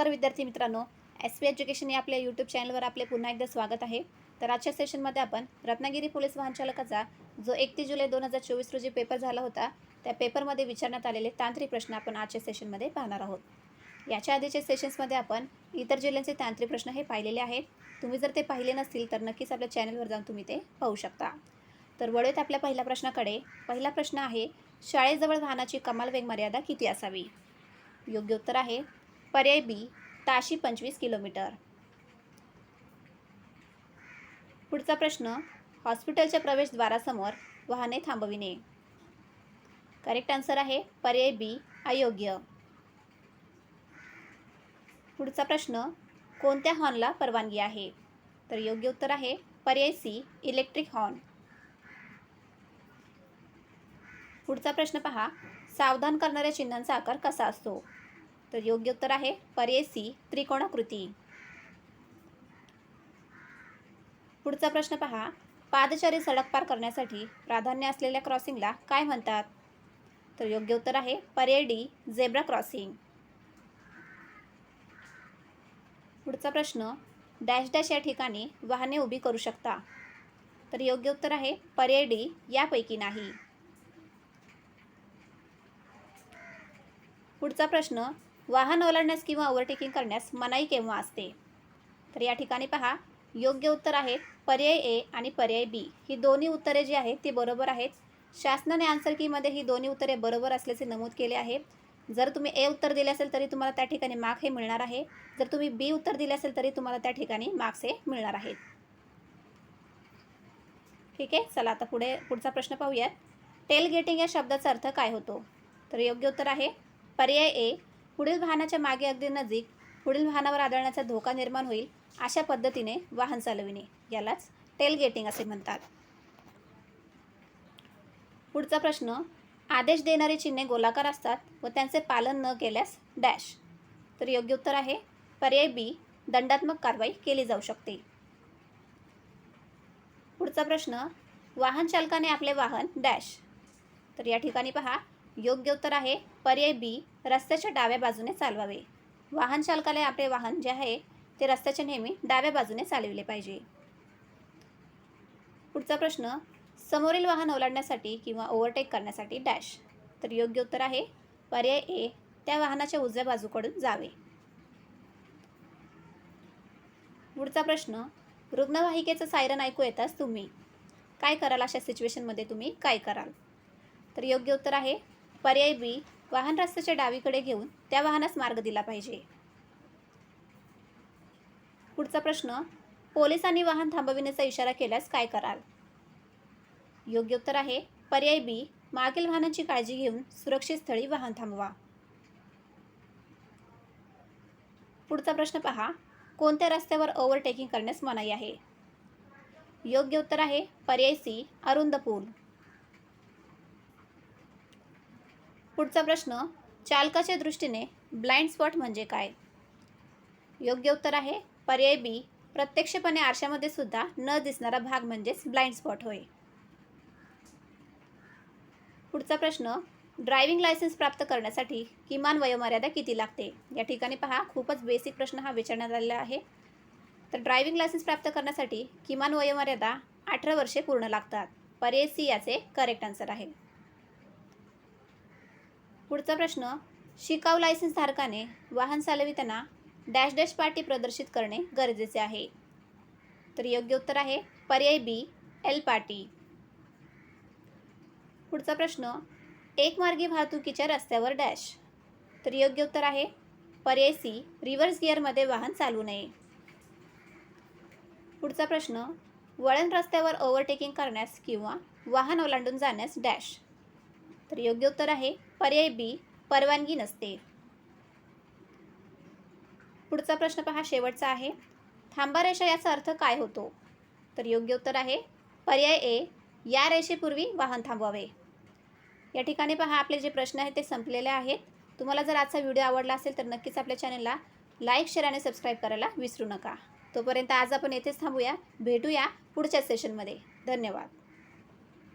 नमस्कार विद्यार्थी मित्रांनो एस पी एज्युकेशन या आपल्या यूट्यूब चॅनलवर आपले पुन्हा एकदा स्वागत आहे. तर आजच्या सेशनमध्ये आपण रत्नागिरी पोलीस वाहनचालकाचा जो एकतीस जुलै दोन हजार चोवीस रोजी पेपर झाला होता त्या पेपरमध्ये विचारण्यात आलेले तांत्रिक प्रश्न आपण आजच्या सेशनमध्ये पाहणार आहोत. याच्या आधीच्या सेशन्समध्ये आपण इतर जिल्ह्यांचे तांत्रिक प्रश्न हे पाहिलेले आहेत. तुम्ही जर ते पाहिले नसतील तर नक्कीच आपल्या चॅनलवर जाऊन तुम्ही ते पाहू शकता. तर वळूयात आपल्या पहिल्या प्रश्नाकडे. पहिला प्रश्न आहे शाळेजवळ वाहनाची कमाल वेग मर्यादा किती असावी? योग्य उत्तर आहे पर्याय बी ताशी पंचवीस किलोमीटर. पुढचा प्रश्न हॉस्पिटलच्या प्रवेशद्वारासमोर वाहने थांबविणे. करेक्ट आन्सर आहे पर्याय बी अयोग्य. पुढचा प्रश्न कोणत्या हॉर्नला परवानगी आहे? तर योग्य उत्तर आहे पर्याय सी इलेक्ट्रिक हॉर्न. पुढचा प्रश्न पहा सावधान करणाऱ्या चिन्हांचा आकार कसा असतो? तर योग्य उत्तर आहे पर्याय त्रिकोणाकृती. पुढचा प्रश्न पहा. पादचारी सडक पार करण्यासाठी प्राधान्य असलेल्या क्रॉसिंगला काय म्हणतात? तर योग्य उत्तर आहे पर्याय डी झेब्रा क्रॉसिंग. पुढचा प्रश्न. डॅश डॅश या ठिकाणी वाहने उभी करू शकता. तर योग्य उत्तर आहे पर्याय डी यापैकी नाही. पुढचा प्रश्न. वाहन ओलांडण्यास किंवा ओव्हरटेकिंग करण्यास मनाई केव्हा असते? तर या ठिकाणी पहा. योग्य उत्तर आहे पर्याय ए आणि पर्याय बी ही दोन्ही उत्तरे जी आहेत ती बरोबर आहेत. शासनाने आन्सर कीमध्ये ही दोन्ही उत्तरे बरोबर असल्याचे नमूद केले आहे. जर तुम्ही ए उत्तर दिले असेल तरी तुम्हाला त्या ठिकाणी मार्क हे मिळणार आहे. जर तुम्ही बी उत्तर दिले असेल तरी तुम्हाला त्या ठिकाणी मार्क्स हे मिळणार आहेत. ठीक आहे? चला आता पुढे पुढचा प्रश्न पाहूयात. टेल गेटिंग या शब्दाचा अर्थ काय होतो? तर योग्य उत्तर आहे पर्याय ए पुढील वाहनाच्या मागे अगदी नजीक पुढील वाहनावर आदळण्याचा धोका निर्माण होईल अशा पद्धतीने वाहन चालविणे. यालाच टेल गेटिंग असे म्हणतात. पुढचा प्रश्न आदेश देणारी चिन्हे गोलाकार असतात व त्यांचे पालन न केल्यास डॅश तर योग्य उत्तर आहे पर्याय बी दंडात्मक कारवाई केली जाऊ शकते. पुढचा प्रश्न वाहन चालकाने आपले वाहन डॅश तर या ठिकाणी पहा योग्य उत्तर आहे. पर्याय बी रस्त्याच्या डाव्या बाजूने चालवावे. वाहन चालकाला आपले वाहन जे आहे ते रस्त्याच्या नेहमी डाव्या बाजूने चालविले पाहिजे. पुढचा प्रश्न समोरील वाहन ओलांडण्यासाठी किंवा ओव्हरटेक करण्यासाठी डॅश तर योग्य उत्तर आहे पर्याय ए त्या वाहनाच्या उजव्या बाजूकडून जावे. पुढचा प्रश्न रुग्णवाहिकेचं सायरन ऐकू येताच तुम्ही. काय कराल अशा सिच्युएशनमध्ये तुम्ही? काय कराल? तर योग्य उत्तर आहे पर्याय बी वाहन रस्त्याच्या डावीकडे घेऊन त्या वाहनास मार्ग दिला पाहिजे. पुढचा प्रश्न पोलिसांनी वाहन थांबविण्याचा इशारा केल्यास काय कराल? योग्य उत्तर आहे पर्याय बी मागील वाहनांची काळजी घेऊन सुरक्षित स्थळी वाहन थांबवा. पुढचा प्रश्न पहा कोणत्या रस्त्यावर ओव्हरटेकिंग करण्यास मनाई आहे? योग्य उत्तर आहे पर्याय सी अरुंद पूल. पुढचा प्रश्न चालकाच्या दृष्टीने ब्लाइंड स्पॉट म्हणजे काय? योग्य उत्तर आहे पर्याय बी प्रत्यक्षपणे आरशामध्ये सुद्धा न दिसणारा भाग म्हणजेच ब्लाइंड स्पॉट होय. पुढचा प्रश्न ड्रायव्हिंग लायसन्स प्राप्त करण्यासाठी किमान वयोमर्यादा किती लागते? या ठिकाणी पहा खूपच बेसिक प्रश्न हा विचारण्यात आलेला आहे. तर ड्रायव्हिंग लायसन्स प्राप्त करण्यासाठी किमान वयोमर्यादा अठरा वर्षे पूर्ण लागतात. पर्याय सी याचे करेक्ट आन्सर आहे. पुढचा प्रश्न शिकाऊ लायसन्स धारकाने वाहन चालविताना डॅश डॅश पार्टी प्रदर्शित करणे गरजेचे आहे. तर योग्य उत्तर आहे पर्याय बी एल पार्टी पुढचा प्रश्न एकमार्गी वाहतुकीच्या रस्त्यावर डॅश. तर योग्य उत्तर आहे पर्याय सी रिव्हर्स गिअरमध्ये वाहन चालू नये. पुढचा प्रश्न वळण रस्त्यावर ओव्हरटेकिंग करण्यास किंवा वाहन ओलांडून जाण्यास डॅश. तर योग्य उत्तर आहे पर्याय बी परवानगी नसते. पुढचा प्रश्न पहा शेवटचा आहे. थांबा रेषा याचा अर्थ काय होतो? तर योग्य उत्तर आहे पर्याय ए या रेषेपूर्वी वाहन थांबवावे. या ठिकाणी पहा आपले जे प्रश्न आहेत ते संपलेले आहेत. तुम्हाला जर आजचा व्हिडिओ आवडला असेल तर नक्कीच आपल्या चॅनलला लाईक शेअर आणि सबस्क्राईब करायला विसरू नका. तोपर्यंत आज आपण येथेच थांबूया. भेटूया पुढच्या सेशनमध्ये. धन्यवाद.